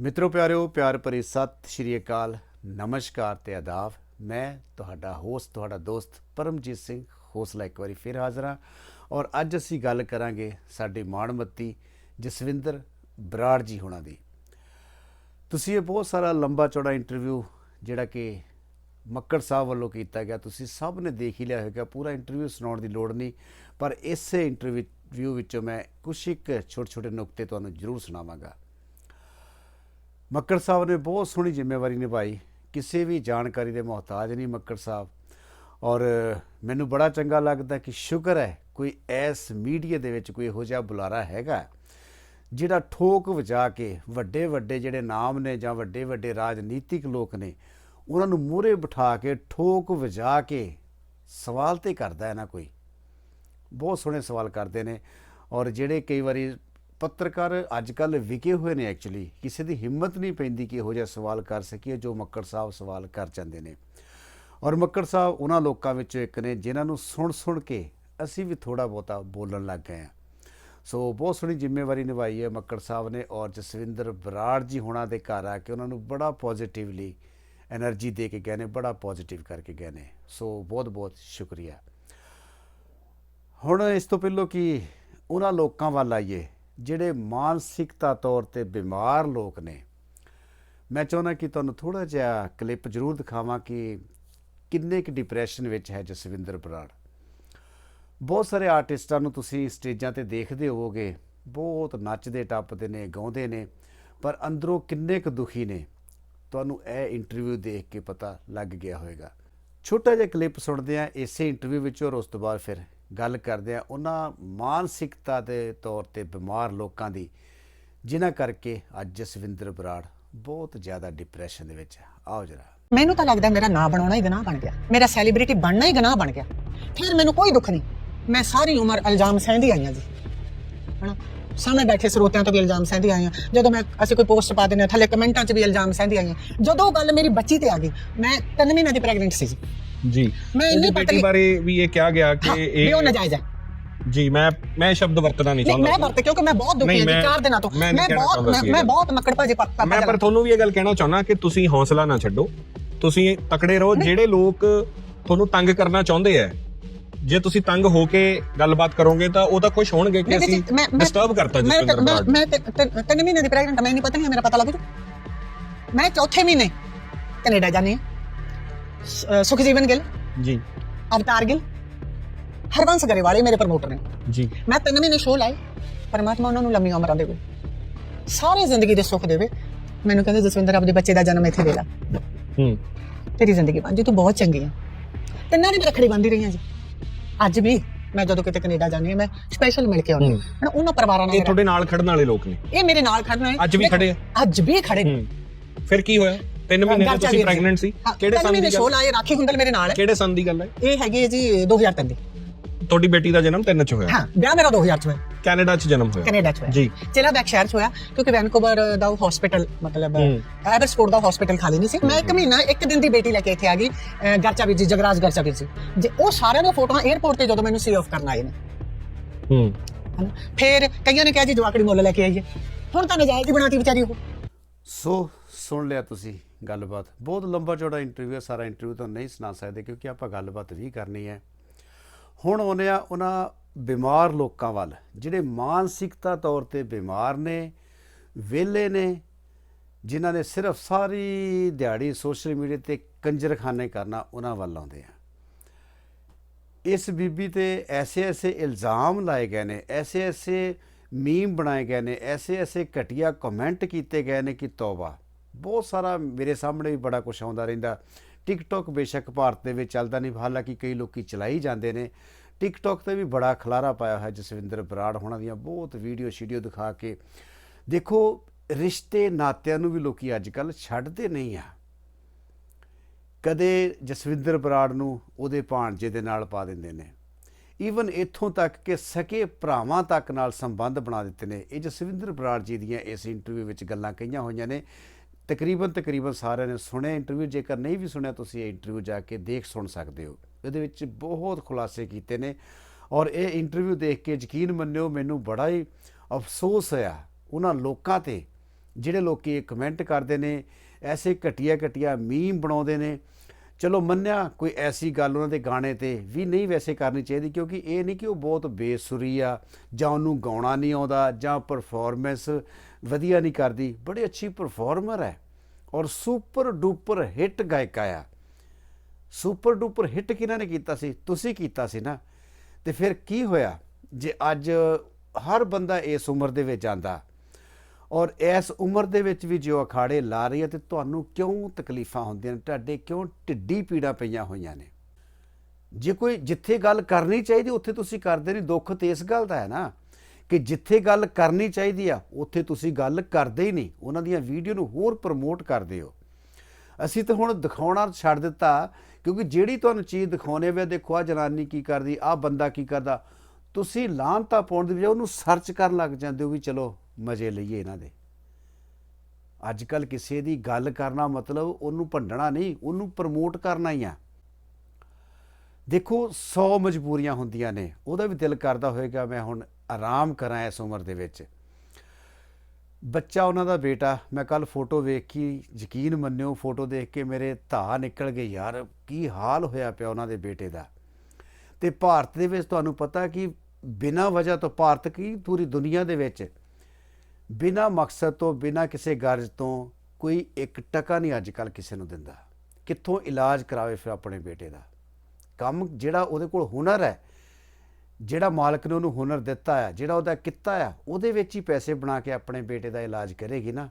ਮਿੱਤਰੋ ਪਿਆਰਿਓ, ਪਿਆਰ ਭਰੀ ਸਤਿ ਸ਼੍ਰੀ ਅਕਾਲ। ਨਮਸਕਾਰ ਤੇ ਆਦਾਬ। ਮੈਂ ਤੁਹਾਡਾ ਹੋਸਟ ਤੁਹਾਡਾ ਦੋਸਤ ਪਰਮਜੀਤ ਸਿੰਘ, ਹੌਸਲਾ ਇੱਕ ਵਾਰੀ ਫਿਰ ਹਾਜ਼ਰ ਹਾਂ। ਔਰ ਅੱਜ ਅਸੀਂ ਗੱਲ ਕਰਾਂਗੇ ਸਾਡੇ ਮਾਣਮੱਤੀ ਜਸਵਿੰਦਰ ਬਰਾੜ ਜੀ ਹੋਣਾ ਦੀ। ਤੁਸੀਂ ਇਹ ਬਹੁਤ ਸਾਰਾ ਲੰਬਾ ਚੌੜਾ ਇੰਟਰਵਿਊ ਜਿਹੜਾ ਕਿ ਮੱਕੜ ਸਾਹਿਬ ਵੱਲੋਂ ਕੀਤਾ ਗਿਆ, ਤੁਸੀਂ ਸਭ ਨੇ ਦੇਖ ਹੀ ਲਿਆ ਹੋਵੇਗਾ, ਪੂਰਾ ਇੰਟਰਵਿਊ ਸੁਣਾਉਣ ਦੀ ਲੋੜ ਨਹੀਂ। ਪਰ ਇਸੇ ਇੰਟਰਵਿਊ ਵਿੱਚੋਂ ਮੈਂ ਕੁਝ ਇੱਕ ਛੋਟੇ ਛੋਟੇ ਨੁਕਤੇ ਤੁਹਾਨੂੰ ਜ਼ਰੂਰ ਸੁਣਾਵਾਂਗਾ। ਮੱਕੜ ਸਾਹਿਬ ਨੇ ਬਹੁਤ ਸੋਹਣੀ ਜ਼ਿੰਮੇਵਾਰੀ ਨਿਭਾਈ। ਕਿਸੇ ਵੀ ਜਾਣਕਾਰੀ ਦੇ ਮੁਹਤਾਜ ਨਹੀਂ ਮੱਕੜ ਸਾਹਿਬ। ਔਰ ਮੈਨੂੰ ਬੜਾ ਚੰਗਾ ਲੱਗਦਾ ਕਿ ਸ਼ੁਕਰ ਹੈ ਕੋਈ ਐਸ ਮੀਡੀਆ ਦੇ ਵਿੱਚ ਕੋਈ ਇਹੋ ਜਿਹਾ ਬੁਲਾਰਾ ਹੈਗਾ ਜਿਹੜਾ ਠੋਕ ਵਜਾ ਕੇ ਵੱਡੇ ਵੱਡੇ ਜਿਹੜੇ ਨਾਮ ਨੇ ਜਾਂ ਵੱਡੇ ਵੱਡੇ ਰਾਜਨੀਤਿਕ ਲੋਕ ਨੇ, ਉਹਨਾਂ ਨੂੰ ਮੂਹਰੇ ਬਿਠਾ ਕੇ ਠੋਕ ਵਜਾ ਕੇ ਸਵਾਲ ਤੇ ਕਰਦਾ ਹੈ ਨਾ ਕੋਈ। ਬਹੁਤ ਸੋਹਣੇ ਸਵਾਲ ਕਰਦੇ ਨੇ। ਔਰ ਜਿਹੜੇ ਕਈ ਵਾਰੀ ਪੱਤਰਕਾਰ ਅੱਜ ਕੱਲ ਵਿਕੇ ਹੋਏ ਨੇ ਐਕਚੁਅਲੀ ਕਿਸੇ ਦੀ ਹਿੰਮਤ ਨਹੀਂ ਪੈਂਦੀ ਕਿ ਇਹੋ ਜਿਹਾ ਸਵਾਲ ਕਰ ਸਕੀਏ, ਜੋ ਮੱਕੜ ਸਾਹਿਬ ਸਵਾਲ ਕਰ ਜਾਂਦੇ ਨੇ। ਔਰ ਮੱਕੜ ਸਾਹਿਬ ਉਹਨਾਂ ਲੋਕਾਂ ਵਿੱਚੋਂ ਇੱਕ ਨੇ, ਜਿਨ੍ਹਾਂ ਨੂੰ ਸੁਣ ਸੁਣ ਕੇ ਅਸੀਂ ਵੀ ਥੋੜਾ ਬਹੁਤਾ ਬੋਲਣ ਲੱਗ ਗਏ ਆ ਸੋ ਬਹੁਤ ਸੋਹਣੀ ਜ਼ਿੰਮੇਵਾਰੀ ਨਿਭਾਈ ਹੈ ਮੱਕੜ ਸਾਹਿਬ ਨੇ ਔਰ ਜਸਵਿੰਦਰ ਬਰਾੜ ਜੀ ਹੋਣਾ ਦੇ ਘਰ ਆ ਕੇ ਉਹਨਾਂ ਨੂੰ ਬੜਾ ਪੋਜ਼ਿਟਿਵਲੀ એનર્ਜੀ ਦੇ ਕੇ ਗਏ ਨੇ, ਬੜਾ ਪੋਜ਼ਿਟਿਵ ਕਰਕੇ ਗਏ ਨੇ। ਸੋ ਬਹੁਤ ਬਹੁਤ ਸ਼ੁਕਰੀਆ। ਹੁਣ ਇਸ ਤੋਂ ਪਹਿਲਾਂ ਕਿ ਉਹਨਾਂ ਲੋਕਾਂ ਵੱਲ ਆਈਏ ਜਿਹੜੇ ਮਾਨਸਿਕਤਾ ਤੌਰ ਤੇ ਬਿਮਾਰ ਲੋਕ ਨੇ, ਮੈਂ ਚਾਹੁੰਦਾ ਕਿ ਤੁਹਾਨੂੰ ਥੋੜਾ ਜਿਹਾ ਕਲਿੱਪ ਜ਼ਰੂਰ ਦਿਖਾਵਾਂ ਕਿ ਕਿੰਨੇ ਕੁ ਡਿਪਰੈਸ਼ਨ ਵਿੱਚ ਹੈ ਜਸਵਿੰਦਰ ਬਰਾੜ। ਬਹੁਤ ਸਾਰੇ ਆਰਟਿਸਟਾਂ ਨੂੰ ਤੁਸੀਂ ਸਟੇਜਾਂ ਤੇ ਦੇਖਦੇ ਹੋਵੋਗੇ, ਬਹੁਤ ਨੱਚਦੇ, ਟੱਪਦੇ ਨੇ, ਗਾਉਂਦੇ ਨੇ, ਪਰ ਅੰਦਰੋਂ ਕਿੰਨੇ ਕੁ ਦੁਖੀ ਨੇ, ਤੁਹਾਨੂੰ ਇਹ ਇੰਟਰਵਿਊ ਦੇਖ ਕੇ ਪਤਾ ਲੱਗ ਗਿਆ ਹੋਵੇਗਾ। ਛੋਟਾ ਜਿਹਾ ਕਲਿੱਪ ਸੁਣਦੇ ਆ ਇਸੇ ਇੰਟਰਵਿਊ ਵਿੱਚ ਔਰ ਉਸ ਤੋਂ ਬਾਅਦ ਫਿਰ ਗੱਲ ਕਰਦੇ ਆ, ਉਹਨਾਂ ਮਾਨਸਿਕਤਾ ਦੇ ਤੌਰ ਤੇ ਬਿਮਾਰ ਲੋਕਾਂ ਦੀ, ਜਿਨ੍ਹਾਂ ਕਰਕੇ ਅੱਜ ਜਸਵਿੰਦਰ ਬਰਾੜ ਬਹੁਤ ਜ਼ਿਆਦਾ ਡਿਪਰੈਸ਼ਨ ਦੇ ਵਿੱਚ ਹੈ ਆਓ ਜਰਾ। ਮੈਨੂੰ ਤਾਂ ਲੱਗਦਾ ਮੇਰਾ ਨਾਂ ਬਣਾਉਣਾ ਹੀ ਗੁਨਾਹ ਬਣ ਗਿਆ। ਮੇਰਾ ਸੈਲੀਬ੍ਰਿਟੀ ਬਣਨਾ ਹੀ ਗੁਨਾਹ ਬਣ ਗਿਆ। ਫਿਰ ਮੈਨੂੰ ਕੋਈ ਦੁੱਖ ਨਹੀਂ। ਮੈਂ ਸਾਰੀ ਉਮਰ ਇਲਜ਼ਾਮ ਸਹਿੰਦੀ ਹਾਂ ਜੀ। ਹਨਾ? ਸਾਹਮਣੇ ਬੈਠੇ ਸਰੋਤਿਆਂ ਤੋਂ ਵੀ ਇਲਜ਼ਾਮ ਸਹਿੰਦੀ ਆਈਆਂ ਜਦੋਂ ਮੈਂ, ਅਸੀਂ ਕੋਈ ਪੋਸਟ ਪਾ ਦਿੰਦੇ ਹਾਂ, ਥੱਲੇ ਕਮੈਂਟਾਂ 'ਚ ਵੀ ਇਲਜ਼ਾਮ ਸਹਿੰਦੀ ਆਈ ਹਾਂ ਜਦੋਂ ਗੱਲ ਮੇਰੀ ਬੱਚੀ ਤੇ ਆ ਗਈ, ਮੈਂ ਤਿੰਨ ਮਹੀਨੇ ਦੀ ਪ੍ਰੈਗਨੈਂਟ ਸੀ ਜੀ। ਜੀ। ਪਤਲੀ- ਬਾਰੇ ਵੀ ਇਹ ਕਿਹਾ ਗਿਆ ਹਾਂ, ਕਿ ਵੀ ਉਹ ਇਹ ਨਜਾਇਜ਼ ਹੈ। ਜੀ ਮੈਂ ਮੈਂ ਸ਼ਬਦ ਵਰਤਣਾ ਨਹੀਂ ਨਹੀਂ ਚਾਹੁੰਦਾ। ਮੈਂ ਵਰਤ ਕਿਉਂਕਿ ਮੈਂ ਬਹੁਤ ਦੁਖੀ ਨਹੀਂ, ਹਾਂ ਮੈਂ- ਚਾਰ ਦਿਨਾਂ ਤੋਂ। ਮੈਂ ਨਹੀਂ ਮੈਂ ਕਹਿਣਾ ਬਹੁਤ ਚਾਹੁੰਦਾ ਮੈਂ- ਸੀ ਇਹ ਮੈਂ ਗੱਲ। ਬਹੁਤ ਮੱਕੜ ਭਾਜੀ ਪਾਪਾ ਮੈਂ ਪਰ ਤੁਹਾਨੂੰ ਵੀ ਇਹ ਗੱਲ ਕਹਿਣਾ ਚਾਹੁੰਦਾ ਕਿ ਤੁਸੀਂ ਹੌਸਲਾ ਨਾ ਛੱਡੋ। ਤੁਸੀਂ ਤਕੜੇ ਰਹੋ। ਜਿਹੜੇ ਲੋਕ ਤੁਹਾਨੂੰ ਤੰਗ ਕਰਨਾ ਚਾਹੁੰਦੇ ਆ ਜੇ ਤੁਸੀਂ ਤੰਗ ਹੋ ਕੇ ਗੱਲਬਾਤ ਕਰੋਗੇ ਤਾਂ ਉਹ ਤਾਂ ਖੁਸ਼ ਹੋਣਗੇ ਕਿ ਅਸੀਂ ਡਿਸਟਰਬ ਕਰਤਾ ਮੈਂ ਜਸਵਿੰਦਰ ਮੈਂ ਬਰਾੜ ਮੈਂ ਤਿੰਨ- ਤਿੰਨ ਤਿੰਨ ਮਹੀਨੇ ਦੀ ਪ੍ਰੈਗਨੈਂਟ ਮੈਂ ਨਹੀਂ ਪਤਾ ਨਹੀਂ ਮੇਰਾ ਪਤਾ ਲੱਗ ਜੂ। ਮੈਂ ਚੌਥੇ ਮਹੀਨੇ ਕੈਨੇਡਾ ਜਾਣੀ ਹੈ। ਅਹ ਸੁਖਜੀਵਨ ਗਿੱਲ ਜੀ। ਅਵਤਾਰ ਗਿੱਲ ਹਰਵੰਸ ਗਰੇਵਾਲੇ ਮੇਰੇ ਪ੍ਰਮੋਟਰ ਨੇ। ਜੀ। ਮੈਂ ਤਿੰਨ ਮਹੀਨੇ ਸ਼ੋਅ ਲਾਏ ਪਰਮਾਤਮਾ ਉਹਨਾਂ ਨੂੰ ਲੰਮੀ ਉਮਰਾਂ ਦੇਵੇ। ਸਾਰੀ ਜ਼ਿੰਦਗੀ ਦੇ ਸੁੱਖ ਦੇਵੇ। ਮੈਨੂੰ ਕਹਿੰਦੇ ਜਸਵਿੰਦਰ ਆਪਦੇ ਬੱਚੇ ਦਾ ਜਨਮ ਇੱਥੇ ਦੇ ਲਾ। ਹੂੰ। ਤੇਰੀ ਜ਼ਿੰਦਗੀ ਬਣ ਜੀ ਤੂੰ ਬਹੁਤ ਚੰਗੀ ਆ। ਤਿੰਨਾਂ ਨੇ ਰੱਖੜੀ ਬੰਦੀ ਰਹੀਆਂ ਜੀ। ਅੱਜ ਵੀ ਮੈਂ ਜਦੋਂ ਕਿਤੇ ਕੈਨੇਡਾ ਜਾਂਦੀ ਹਾਂ ਮੈਂ ਸਪੈਸ਼ਲ ਮਿਲ ਕੇ ਆਉਂਦੀ ਹਾਂ। ਹੂੰ। ਹਨਾ, ਉਹਨਾਂ ਪਰਿਵਾਰਾਂ ਨਾਲ ਇਹ ਮੇਰਾ- ਤੁਹਾਡੇ ਨਾਲ ਖੜਨ ਵਾਲੇ ਲੋਕ ਨੇ। ਇਹ ਮੇਰੇ ਨਾਲ ਖੜਨਾ ਹੈ ਅੱਜ ਵੀ ਖੜੇ ਆ? ਅੱਜ ਵੀ ਖੜੇ ਨੇ। ਹੂੰ। ਫਿਰ ਕੀ ਹੋਇਆ? ਤਿੰਨ ਮਹੀਨੇ ਤੋਂ ਤੁਸੀਂ। ਪ੍ਰੈਗਨੈਂਟ ਸੀ। ਹਾਂ, ਕਿਹੜੇ ਮਹੀਨੇ ਦੀ ਗੱਲ? ਲਾਏ ਰਾਖੀ ਹੁੰਦਲ ਮੇਰੇ ਨਾਲ ਹੈ। ਕਿਹੜੇ ਸਾਲ ਦੀ ਗੱਲ ਹੈ? ਇਹ ਹੈਗੀ ਹੈ ਜੀ 2003 ਦੀ ਤੁਹਾਡੀ ਬੇਟੀ ਦਾ ਜਨਮ ਤਿੰਨ ਚ ਹੋਇਆ। ਹਾਂ ਵਿਆਹ ਮੇਰਾ 2000 ਚ ਹੋਇਆ। ਕੈਨੇਡਾ ਚ ਜਨਮ ਹੋਇਆ। ਕੈਨੇਡਾ ਚ ਹੋਇਆ। ਜੀ। ਚਲਾ ਬੈਕ ਸ਼ਹਿਰ ਚ ਹੋਇਆ ਕਿਉਂਕਿ ਵੈਨਕੂਵਰ ਦਾ ਹਸਪੀਟਲ ਮਤਲਬ ਹੂੰ। ਐਵਰਸਪੋਰਟ ਦਾ ਹਸਪੀਟਲ ਖਾਲੀ ਨਹੀਂ ਸੀ। ਮੈਂ ਇੱਕ ਮਹੀਨਾ ਇੱਕ ਦਿਨ ਦੀ ਬੇਟੀ ਲੈ ਕੇ ਇੱਥੇ ਆ ਗਈ ਗਰਚਾ ਜੀ ਜਗਰਾਜ ਗਰਚਾ ਵੀਰ ਜੀ। ਜੇ ਉਹ ਸਾਰਿਆਂ ਦੀਆਂ ਫੋਟੋਆਂ 에어ਪੋਰਟ ਤੇ ਜਦੋਂ ਮੈਨੂੰ ਸੀ ਆਫ ਕਰਨ ਆਏ ਨੇ। ਹੂੰ। ਫਿਰ ਕਈਆਂ ਨੇ ਕਿਹਾ ਜੀ ਜਵਾਕੜੀ ਮੁੱਲ ਲੈ ਕੇ ਆਈਏ। ਹੁਣ ਤਾਂ ਨਜਾਇਜ਼ ਹੀ ਬਣਾਤੀ ਵਿਚਾਰੀ ਉਹ। ਸੋ ਸੁਣ ਲਿਆ ਤੁਸੀਂ। ਗੱਲਬਾਤ। ਬਹੁਤ ਲੰਬਾ ਚੌੜਾ ਇੰਟਰਵਿਊ ਹੈ, ਸਾਰਾ ਇੰਟਰਵਿਊ ਤਾਂ ਨਹੀਂ ਸੁਣਾ ਸਕਦੇ ਕਿਉਂਕਿ ਆਪਾਂ ਗੱਲਬਾਤ ਵੀ ਕਰਨੀ ਹੈ। ਹੁਣ ਆਉਂਦੇ ਆ ਉਹਨਾਂ ਬਿਮਾਰ ਲੋਕਾਂ ਵੱਲ, ਜਿਹੜੇ ਮਾਨਸਿਕਤਾ ਤੌਰ ਤੇ ਬਿਮਾਰ ਨੇ, ਵਿਹਲੇ ਨੇ, ਜਿਨ੍ਹਾਂ ਨੇ ਸਿਰਫ ਸਾਰੀ ਦਿਹਾੜੀ ਸੋਸ਼ਲ ਮੀਡੀਆ ਤੇ ਕੰਜਰਖਾਨੇ ਕਰਨਾ ਉਹਨਾਂ ਵੱਲ ਆਉਂਦੇ ਆ। ਇਸ ਬੀਬੀ ਤੇ ਐਸੇ ਐਸੇ ਇਲਜ਼ਾਮ ਲਾਏ ਗਏ ਨੇ, ਐਸੇ ਐਸੇ ਮੀਮ ਬਣਾਏ ਗਏ ਨੇ, ਐਸੇ ਐਸੇ ਘਟੀਆ ਕਮੈਂਟ ਕੀਤੇ ਗਏ ਨੇ ਕਿ ਤੌਬਾ। ਬਹੁਤ ਸਾਰਾ ਮੇਰੇ ਸਾਹਮਣੇ ਵੀ ਬੜਾ ਕੁਝ ਆਉਂਦਾ ਰਹਿੰਦਾ। ਟਿਕਟੌਕ ਬੇਸ਼ੱਕ ਭਾਰਤ ਦੇ ਵਿੱਚ ਚੱਲਦਾ ਨਹੀਂ, ਹਾਲਾਂਕਿ ਕਈ ਲੋਕੀ ਚਲਾਈ ਜਾਂਦੇ ਨੇ। ਟਿਕਟੌਕ ਤੇ ਵੀ ਬੜਾ ਖਲਾਰਾ ਪਾਇਆ ਹੋਇਆ ਜਸਵਿੰਦਰ ਬਰਾੜ ਹੋਣਾ ਦੀਆਂ ਬਹੁਤ ਵੀਡੀਓ ਸ਼ੀਡੀਓ ਦਿਖਾ ਕੇ। ਦੇਖੋ, ਰਿਸ਼ਤੇ ਨਾਤਿਆਂ ਨੂੰ ਵੀ ਲੋਕੀ ਅੱਜ ਕੱਲ ਛੱਡਦੇ ਨਹੀਂ ਆ। ਕਦੇ ਜਸਵਿੰਦਰ ਬਰਾੜ ਨੂੰ ਉਹਦੇ ਭਾਣਜੇ ਦੇ ਨਾਲ ਪਾ ਦਿੰਦੇ ਨੇ। ਈਵਨ ਇੱਥੋਂ ਤੱਕ ਕਿ ਸਕੇ ਭਰਾਵਾਂ ਤੱਕ ਨਾਲ ਸੰਬੰਧ ਬਣਾ ਦਿੱਤੇ ਨੇ। ਇਹ ਜਸਵਿੰਦਰ ਬਰਾੜ ਜੀ ਦੀਆਂ ਇਸ ਇੰਟਰਵਿਊ ਵਿੱਚ ਗੱਲਾਂ ਕਹੀਆਂ ਹੋਈਆਂ ਨੇ। ਤਕਰੀਬਨ ਤਕਰੀਬਨ ਸਾਰਿਆਂ ਨੇ ਸੁਣਿਆ ਇੰਟਰਵਿਊ ਜੇਕਰ ਨਹੀਂ ਵੀ ਸੁਣਿਆ, ਤੁਸੀਂ ਇਹ ਇੰਟਰਵਿਊ ਜਾ ਕੇ ਦੇਖ, ਸੁਣ ਸਕਦੇ ਹੋ। ਇਹਦੇ ਵਿੱਚ ਬਹੁਤ ਖੁਲਾਸੇ ਕੀਤੇ ਨੇ ਔਰ ਇਹ ਇੰਟਰਵਿਊ ਦੇਖ ਕੇ ਯਕੀਨ ਮੰਨਿਓ, ਮੈਨੂੰ ਬੜਾ ਹੀ ਅਫਸੋਸ ਹੋਇਆ ਉਹਨਾਂ ਲੋਕਾਂ ਤੇ, ਜਿਹੜੇ ਲੋਕੀ ਇਹ ਕਮੈਂਟ ਕਰਦੇ ਨੇ, ਐਸੇ ਘਟੀਆ ਘਟੀਆ ਮੀਮ ਬਣਾਉਂਦੇ ਨੇ। ਚਲੋ ਮੰਨਿਆ ਕੋਈ ਐਸੀ ਗੱਲ ਉਹਨਾਂ ਦੇ ਗਾਣੇ ਤੇ ਵੀ ਨਹੀਂ ਵੈਸੇ ਕਰਨੀ ਚਾਹੀਦੀ, ਕਿਉਂਕਿ ਇਹ ਨਹੀਂ ਕਿ ਉਹ ਬਹੁਤ ਬੇਸੁਰੀ ਆ ਜਾਂ ਉਹਨੂੰ ਗਾਉਣਾ ਨਹੀਂ ਆਉਂਦਾ ਜਾਂ ਪਰਫਾਰਮੈਂਸ ਵਧੀਆ ਨਹੀਂ ਕਰਦੀ। ਬੜੀ ਅੱਛੀ ਪਰਫਾਰਮਰ ਹੈ ਔਰ ਸੁਪਰ ਡੂਪਰ ਹਿੱਟ ਗਾਇਕਾ ਆ। ਸੁਪਰ ਡੂਪਰ ਹਿੱਟ ਕਿਹਨਾਂ ਨੇ ਕੀਤਾ ਸੀ? ਤੁਸੀਂ ਕੀਤਾ ਸੀ ਨਾ। ਤੇ ਫਿਰ ਕੀ ਹੋਇਆ? ਜੇ ਅੱਜ ਹਰ ਬੰਦਾ ਇਸ ਉਮਰ ਦੇ ਵਿੱਚ ਆਂਦਾ ਔਰ ਇਸ ਉਮਰ ਦੇ ਵਿੱਚ ਵੀ ਜੋ ਅਖਾੜੇ ਲਾ ਰਹੀ ਹੈ ਤੇ ਤੁਹਾਨੂੰ ਕਿਉਂ ਤਕਲੀਫਾਂ ਹੁੰਦੀਆਂ ਨੇ? ਤੁਹਾਡੇ ਕਿਉਂ ਢਿੱਡੀ ਪੀੜਾ ਪਈਆਂ ਹੋਈਆਂ ਨੇ? ਜੇ ਕੋਈ ਜਿੱਥੇ ਗੱਲ ਕਰਨੀ ਚਾਹੀਦੀ, ਉੱਥੇ ਤੁਸੀਂ ਕਰਦੇ ਨਹੀਂ। ਦੁੱਖ ਤੇ ਇਸ ਗੱਲ ਦਾ ਹੈ ਨਾ। ਕਿ ਜਿੱਥੇ ਗੱਲ ਕਰਨੀ ਚਾਹੀਦੀ ਆ, ਉੱਥੇ ਤੁਸੀਂ ਗੱਲ ਕਰਦੇ ਹੀ ਨਹੀਂ। ਉਹਨਾਂ ਦੀਆਂ ਵੀਡੀਓ ਨੂੰ ਹੋਰ ਪ੍ਰਮੋਟ ਕਰਦੇ ਹੋ। ਅਸੀਂ ਤਾਂ ਹੁਣ ਦਿਖਾਉਣਾ ਛੱਡ ਦਿੱਤਾ, ਕਿਉਂਕਿ ਜਿਹੜੀ ਤੁਹਾਨੂੰ ਚੀਜ਼ ਦਿਖਾਉਣੇ ਵੇ ਦੇਖੋ ਆ ਜਨਾਨੀ ਕੀ ਕਰਦੀ ਆ ਬੰਦਾ ਕੀ ਕਰਦਾ, ਤੁਸੀਂ ਲਾਂਤਾ ਪਾਉਣ ਦੀ ਬਜਾਏ ਉਹਨੂੰ ਸਰਚ ਕਰਨ ਲੱਗ ਜਾਂਦੇ ਹੋ ਵੀ ਚਲੋ ਮਜ਼ੇ ਲਈਏ ਇਹਨਾਂ ਦੇ। ਅੱਜ ਕੱਲ ਕਿਸੇ ਦੀ ਗੱਲ ਕਰਨਾ ਮਤਲਬ ਉਹਨੂੰ ਭੰਡਣਾ ਨਹੀਂ, ਉਹਨੂੰ ਪ੍ਰਮੋਟ ਕਰਨਾ ਹੀ ਆ। ਦੇਖੋ 100 ਮਜਬੂਰੀਆਂ ਹੁੰਦੀਆਂ ਨੇ, ਉਹਦਾ ਵੀ ਦਿਲ ਕਰਦਾ ਹੋਏਗਾ ਮੈਂ ਹੁਣ ਆਰਾਮ ਕਰਾਂ ਇਸ ਉਮਰ ਦੇ ਵਿੱਚ। ਬੱਚਾ ਉਹਨਾਂ ਦਾ ਬੇਟਾ, ਮੈਂ ਕੱਲ ਫੋਟੋ ਵੇਖ ਕੇ ਯਕੀਨ ਮੰਨਿਓ, ਫੋਟੋ ਦੇਖ ਕੇ ਮੇਰੇ ਧਾ ਨਿਕਲ ਗਏ, ਯਾਰ ਕੀ ਹਾਲ ਹੋਇਆ ਪਿਆ ਉਹਨਾਂ ਦੇ ਬੇਟੇ ਦਾ। ਤੇ ਭਾਰਤ ਦੇ ਵਿੱਚ ਤੁਹਾਨੂੰ ਪਤਾ ਕਿ ਬਿਨਾਂ ਵਜ੍ਹਾ ਤੋਂ ਭਾਰਤ ਕੀ, ਪੂਰੀ ਦੁਨੀਆ ਦੇ ਵਿੱਚ। ਬਿਨਾਂ ਮਕਸਦ ਤੋਂ, ਬਿਨਾਂ ਕਿਸੇ ਗਰਜ ਤੋਂ ਕੋਈ ਇੱਕ ਟਕਾ ਨਹੀਂ ਅੱਜ ਕੱਲ ਕਿਸੇ ਨੂੰ ਦਿੰਦਾ। ਕਿੱਥੋਂ ਇਲਾਜ ਕਰਾਵੇ ਫਿਰ ਆਪਣੇ ਬੇਟੇ ਦਾ? ਕੰਮ ਜਿਹੜਾ ਉਹਦੇ ਕੋਲ ਹੁਨਰ ਹੈ ਜਿਹੜਾ ਮਾਲਕ ਨੇ ਉਹਨੂੰ ਹੁਨਰ ਦਿੱਤਾ ਆ, ਜਿਹੜਾ ਉਹਦਾ ਕਿੱਤਾ ਆ, ਉਹਦੇ ਵਿੱਚ ਹੀ ਪੈਸੇ ਬਣਾ ਕੇ ਆਪਣੇ ਬੇਟੇ ਦਾ ਇਲਾਜ ਕਰੇਗੀ ਨਾ।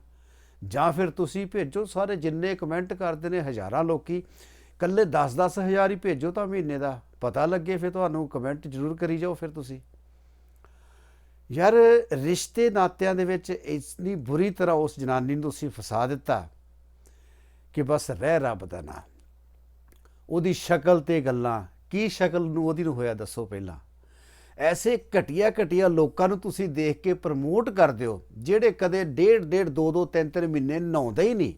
ਜਾਂ ਫਿਰ ਤੁਸੀਂ ਭੇਜੋ, ਸਾਰੇ ਜਿੰਨੇ ਕਮੈਂਟ ਕਰਦੇ ਨੇ ਹਜ਼ਾਰਾਂ ਲੋਕੀ ਕੱਲੇ 10-10 ਹਜ਼ਾਰ ਹੀ ਭੇਜੋ ਤਾਂ ਮਹੀਨੇ ਦਾ। ਪਤਾ ਲੱਗੇ ਫਿਰ ਤੁਹਾਨੂੰ ਕਮੈਂਟ ਜ਼ਰੂਰ ਕਰੀ ਜਾਓ ਫਿਰ ਤੁਸੀਂ। ਯਾਰ, ਰਿਸ਼ਤੇ ਨਾਤਿਆਂ ਦੇ ਵਿੱਚ ਇਤਨੀ ਬੁਰੀ ਤਰ੍ਹਾਂ ਉਸ ਜਨਾਨੀ ਨੂੰ ਤੁਸੀਂ ਫਸਾ ਦਿੱਤਾ ਕਿ ਬਸ ਰਹਿ ਰੱਬ ਦਾ ਨਾਂ ਉਹਦੀ ਸ਼ਕਲ ਤੇ ਗੱਲਾਂ, ਕੀ ਸ਼ਕਲ ਨੂੰ ਉਹਦੀ ਨੂੰ ਹੋਇਆ ਦੱਸੋ ਪਹਿਲਾਂ। ਐਸੇ ਘਟੀਆ ਘਟੀਆ ਲੋਕਾਂ ਨੂੰ ਤੁਸੀਂ ਦੇਖ ਕੇ ਪ੍ਰਮੋਟ ਕਰਦੇ ਹੋ, ਜਿਹੜੇ ਕਦੇ ਡੇਢ ਡੇਢ ਦੋ ਦੋ ਤਿੰਨ ਤਿੰਨ ਮਹੀਨੇ ਨਹਾਉਂਦੇ ਹੀ ਨਹੀਂ।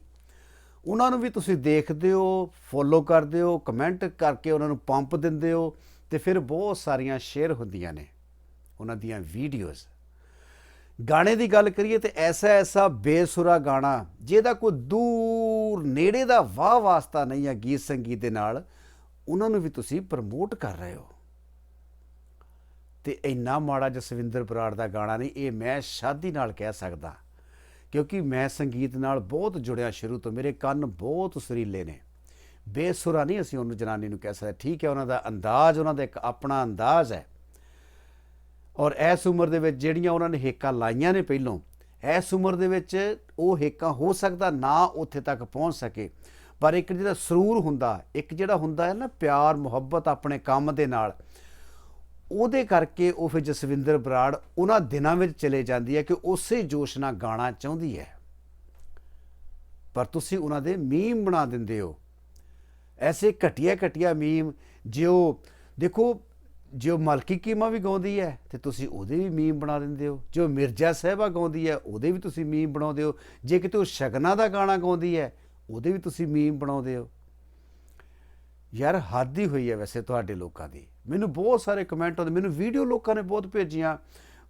ਉਹਨਾਂ ਨੂੰ ਵੀ ਤੁਸੀਂ ਦੇਖਦੇ ਹੋ ਫੋਲੋ ਕਰਦੇ ਹੋ ਕਮੈਂਟ ਕਰਕੇ ਉਹਨਾਂ ਨੂੰ ਪੰਪ ਦਿੰਦੇ ਹੋ ਤੇ ਫਿਰ ਬਹੁਤ ਸਾਰੀਆਂ ਸ਼ੇਅਰ ਹੁੰਦੀਆਂ ਨੇ ਉਹਨਾਂ ਦੀਆਂ ਵੀਡੀਓਜ਼ ਗਾਣੇ ਦੀ ਗੱਲ ਕਰੀਏ ਤੇ ਐਸਾ ਐਸਾ ਬੇਸੁਰਾ ਗਾਣਾ, ਜਿਹਦਾ ਕੋਈ ਦੂਰ ਨੇੜੇ ਦਾ ਵਾਹ ਵਾਸਤਾ ਨਹੀਂ ਹੈ ਗੀਤ ਸੰਗੀਤ ਦੇ ਨਾਲ, ਉਹਨਾਂ ਨੂੰ ਵੀ ਤੁਸੀਂ ਪ੍ਰਮੋਟ ਕਰ ਰਹੇ ਹੋ। ਤੇ ਇੰਨਾ ਮਾੜਾ ਜਸਵਿੰਦਰ ਬਰਾੜ ਦਾ ਗਾਣਾ ਨਹੀਂ, ਇਹ ਮੈਂ ਸ਼ਾਦੀ ਨਾਲ ਕਹਿ ਸਕਦਾ। ਕਿਉਂਕਿ ਮੈਂ ਸੰਗੀਤ ਨਾਲ ਬਹੁਤ ਜੁੜਿਆ ਸ਼ੁਰੂ ਤੋਂ, ਮੇਰੇ ਕੰਨ ਬਹੁਤ ਸੁਰੀਲੇ ਨੇ। ਬੇਸੁਰਾ ਨਹੀਂ ਅਸੀਂ ਉਹਨੂੰ ਜਨਾਨੀ ਨੂੰ ਕਹਿ ਸਕਦੇ, ਠੀਕ ਹੈ, ਉਹਨਾਂ ਦਾ ਅੰਦਾਜ਼, ਉਹਨਾਂ ਦਾ ਇੱਕ ਆਪਣਾ ਅੰਦਾਜ਼ ਹੈ। ਔਰ ਇਸ ਉਮਰ ਦੇ ਵਿੱਚ ਜਿਹੜੀਆਂ ਉਹਨਾਂ ਨੇ ਹੇਕਾਂ ਲਾਈਆਂ ਨੇ ਪਹਿਲੋਂ, ਇਸ ਉਮਰ ਦੇ ਵਿੱਚ ਉਹ ਹੇਕਾਂ ਹੋ ਸਕਦਾ, ਨਾ ਉੱਥੇ ਤੱਕ ਪਹੁੰਚ ਸਕੇ। ਪਰ ਇੱਕ ਜਿਹੜਾ ਸਰੂਰ ਹੁੰਦਾ, ਇੱਕ ਜਿਹੜਾ ਹੁੰਦਾ ਹੈ ਨਾ ਪਿਆਰ ਮੁਹੱਬਤ ਆਪਣੇ ਕੰਮ ਦੇ ਨਾਲ ਉਹਦੇ ਕਰਕੇ ਉਹ ਫਿਰ ਜਸਵਿੰਦਰ ਬਰਾੜ ਉਹਨਾਂ ਦਿਨਾਂ ਵਿੱਚ ਚਲੇ ਜਾਂਦੀ ਹੈ ਕਿ ਉਸੇ ਜੋਸ਼ ਨਾਲ ਗਾਣਾ ਚਾਹੁੰਦੀ ਹੈ। ਪਰ ਤੁਸੀਂ ਉਹਨਾਂ ਦੇ ਮੀਮ ਬਣਾ ਦਿੰਦੇ ਹੋ। ਐਸੇ ਘਟੀਆ ਘਟੀਆ ਮੀਮ ਜਿਉ ਦੇਖੋ, ਜੋ ਮਲਕੀ ਕੀਮਾ ਵੀ ਗਾਉਂਦੀ ਹੈ, ਤੇ ਤੁਸੀਂ ਉਹਦੇ ਵੀ ਮੀਮ ਬਣਾ ਦਿੰਦੇ ਹੋ। ਜੋ ਮਿਰਜ਼ਾ ਸਾਹਿਬਾ ਗਾਉਂਦੀ ਹੈ, ਉਹਦੇ ਵੀ ਤੁਸੀਂ ਮੀਮ ਬਣਾਉਂਦੇ ਹੋ। ਜੇ ਕਿਤੇ ਉਹ ਸ਼ਗਨਾ ਦਾ ਗਾਣਾ ਗਾਉਂਦੀ ਹੈ, ਉਹਦੇ ਵੀ ਤੁਸੀਂ ਮੀਮ ਬਣਾਉਂਦੇ ਹੋ। ਯਾਰ, ਹੱਦ ਹੀ ਹੋਈ ਹੈ ਵੈਸੇ ਤੁਹਾਡੇ ਲੋਕਾਂ ਦੀ। ਮੈਨੂੰ ਬਹੁਤ ਸਾਰੇ ਕਮੈਂਟ ਆਉਂਦੇ, ਮੈਨੂੰ ਵੀਡੀਓ ਲੋਕਾਂ ਨੇ ਬਹੁਤ ਭੇਜੀਆਂ।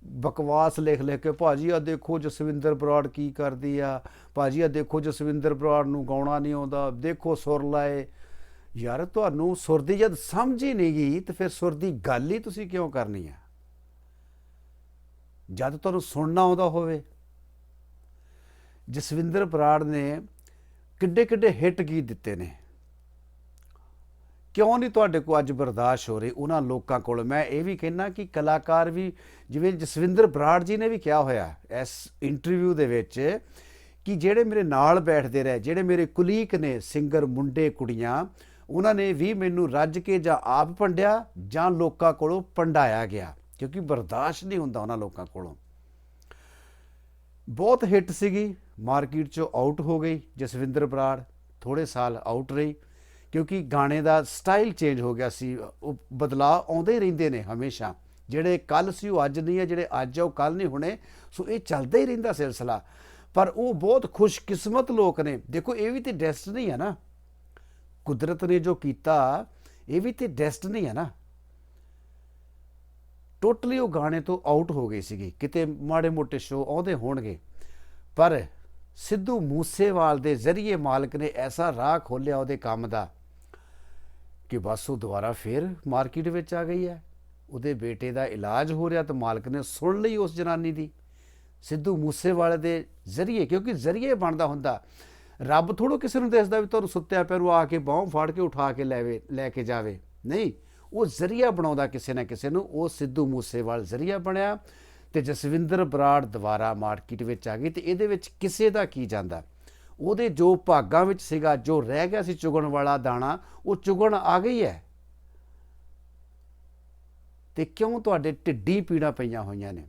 ਬਕਵਾਸ ਲਿਖ ਲਿਖ ਕੇ, ਭਾਜੀ ਆ ਦੇਖੋ ਜਸਵਿੰਦਰ ਬਰਾੜ ਕੀ ਕਰਦੀ ਆ। ਭਾਜੀ ਆ ਦੇਖੋ ਜਸਵਿੰਦਰ ਬਰਾੜ ਨੂੰ ਗਾਉਣਾ ਨਹੀਂ ਆਉਂਦਾ। ਦੇਖੋ ਸੁਰ ਲਾਏ। ਯਾਰ, ਤੁਹਾਨੂੰ ਸੁਰ ਦੀ ਜਦ ਸਮਝ ਹੀ ਨਹੀਂ ਗਈ, ਤੇ ਫਿਰ ਸੁਰ ਦੀ ਗੱਲ ਹੀ ਤੁਸੀਂ ਕਿਉਂ ਕਰਨੀ ਆ? ਜਦ ਤੁਹਾਨੂੰ ਸੁਣਨਾ ਆਉਂਦਾ ਹੋਵੇ। ਜਸਵਿੰਦਰ ਬਰਾੜ ਨੇ ਕਿੱਡੇ ਕਿੱਡੇ ਹਿੱਟ ਗੀਤ ਦਿੱਤੇ ਨੇ। ਕਿਉਂ ਨਹੀਂ ਤੁਹਾਡੇ ਕੋ ਅੱਜ ਬਰਦਾਸ਼ਤ ਹੋ ਰਹੀ ਉਹਨਾਂ ਲੋਕਾਂ ਕੋਲ? ਮੈਂ ਇਹ ਵੀ ਕਹਿਣਾ ਕਿ ਕਲਾਕਾਰ ਵੀ, ਜਿਵੇਂ ਜਸਵਿੰਦਰ ਬਰਾੜ ਜੀ ਨੇ ਵੀ ਕਿਹਾ ਹੋਇਆ ਇਸ ਇੰਟਰਵਿਊ ਦੇ ਵਿੱਚ ਕਿ ਜਿਹੜੇ ਮੇਰੇ ਨਾਲ ਬੈਠਦੇ ਰਹੇ, ਜਿਹੜੇ ਮੇਰੇ ਕੁਲੀਕ ਨੇ ਸਿੰਗਰ ਮੁੰਡੇ ਕੁੜੀਆਂ, ਉਹਨਾਂ ਨੇ ਵੀ ਮੈਨੂੰ ਰੱਜ ਕੇ ਜਾਂ ਆਪ ਪੰਡਿਆ ਜਾਂ ਲੋਕਾਂ ਕੋਲੋਂ ਪੰਡਾਇਆ ਗਿਆ, ਕਿਉਂਕਿ ਬਰਦਾਸ਼ਤ ਨਹੀਂ ਹੁੰਦਾ ਉਹਨਾਂ ਲੋਕਾਂ ਕੋਲੋਂ। ਬਹੁਤ ਹਿੱਟ ਸੀਗੀ, ਮਾਰਕੀਟ ਚੋਂ ਆਊਟ ਹੋ ਗਈ ਜਸਵਿੰਦਰ ਬਰਾੜ ਥੋੜੇ ਸਾਲ ਆਊਟ ਰਹੀ। ਕਿਉਂਕਿ ਗਾਣੇ ਦਾ ਸਟਾਈਲ ਚੇਂਜ ਹੋ ਗਿਆ ਸੀ, ਉਹ ਬਦਲਾਅ ਆਉਂਦੇ ਹੀ ਰਹਿੰਦੇ ਨੇ ਹਮੇਸ਼ਾ। ਜਿਹੜੇ ਕੱਲ ਸੀ, ਉਹ ਅੱਜ ਨਹੀਂ ਹੈ, ਜਿਹੜੇ ਅੱਜ ਆ, ਉਹ ਕੱਲ ਨਹੀਂ ਹੋਣੇ। ਸੋ ਇਹ ਚੱਲਦਾ ਹੀ ਰਹਿੰਦਾ ਸਿਲਸਿਲਾ। ਪਰ ਉਹ ਬਹੁਤ ਖੁਸ਼ਕਿਸਮਤ ਲੋਕ ਨੇ। ਦੇਖੋ, ਇਹ ਵੀ ਤੇ ਡੈਸਟਨੀ ਹੈ ਨਾ। ਕੁਦਰਤ ਨੇ ਜੋ ਕੀਤਾ, ਇਹ ਵੀ ਤੇ ਡੈਸਟਨੀ ਹੈ ਨਾ। ਟੋਟਲੀ ਉਹ ਗਾਣੇ ਤੋਂ ਆਊਟ ਹੋ ਗਈ ਸੀਗੀ। ਕਿਤੇ ਮਾੜੇ ਮੋਟੇ ਸ਼ੋ ਆਉਂਦੇ ਹੋਣਗੇ। ਪਰ ਸਿੱਧੂ ਮੂਸੇਵਾਲ ਦੇ ਜ਼ਰੀਏ ਮਾਲਕ ਨੇ ਐਸਾ ਰਾਹ ਖੋਲਿਆ ਉਹਦੇ ਕੰਮ ਦਾ। ਕਿ ਬਸ ਉਹ ਦੁਬਾਰਾ ਫੇਰ ਮਾਰਕੀਟ ਵਿੱਚ ਆ ਗਈ ਹੈ। ਉਹਦੇ ਬੇਟੇ ਦਾ ਇਲਾਜ ਹੋ ਰਿਹਾ ਤਾਂ ਮਾਲਕ ਨੇ ਸੁਣ ਲਈ ਉਸ ਜਨਾਨੀ ਦੀ। ਸਿੱਧੂ ਮੂਸੇਵਾਲੇ ਦੇ ਜ਼ਰੀਏ, ਕਿਉਂਕਿ ਜ਼ਰੀਏ ਬਣਦਾ ਹੁੰਦਾ। ਰੱਬ ਥੋੜੋ ਕਿਸੇ ਨੂੰ ਦੱਸਦਾ ਵੀ ਤੁਹਾਨੂੰ ਸੁੱਤਿਆ ਪਿਆ ਨੂੰ ਆ ਕੇ ਬਾਹੋਂ ਫਾੜ ਕੇ ਉਠਾ ਕੇ ਲੈਵੇ, ਲੈ ਕੇ ਜਾਵੇ। ਨਹੀਂ, ਉਹ ਜ਼ਰੀਆ ਬਣਾਉਂਦਾ ਕਿਸੇ ਨਾ ਕਿਸੇ ਨੂੰ। ਉਹ ਸਿੱਧੂ ਮੂਸੇਵਾਲ ਜ਼ਰੀਆ ਬਣਿਆ ਤੇ ਜਸਵਿੰਦਰ ਬਰਾੜ ਦੁਬਾਰਾ ਮਾਰਕੀਟ ਵਿੱਚ ਆ ਗਈ ਤੇ ਇਹਦੇ ਵਿੱਚ ਕਿਸੇ ਦਾ ਕੀ ਜਾਂਦਾ? ਉਹਦੇ ਜੋ ਭਾਗਾਂ ਵਿੱਚ ਸੀਗਾ, ਜੋ ਰਹਿ ਗਿਆ ਸੀ ਚੁਗਣ ਵਾਲਾ ਦਾਣਾ, ਉਹ ਚੁਗਣ ਆ ਗਈ ਹੈ। ਤੇ ਕਿਉਂ ਤੁਹਾਡੇ ਢਿੱਡੀ ਪੀੜਾ ਪਈਆਂ ਹੋਈਆਂ ਨੇ?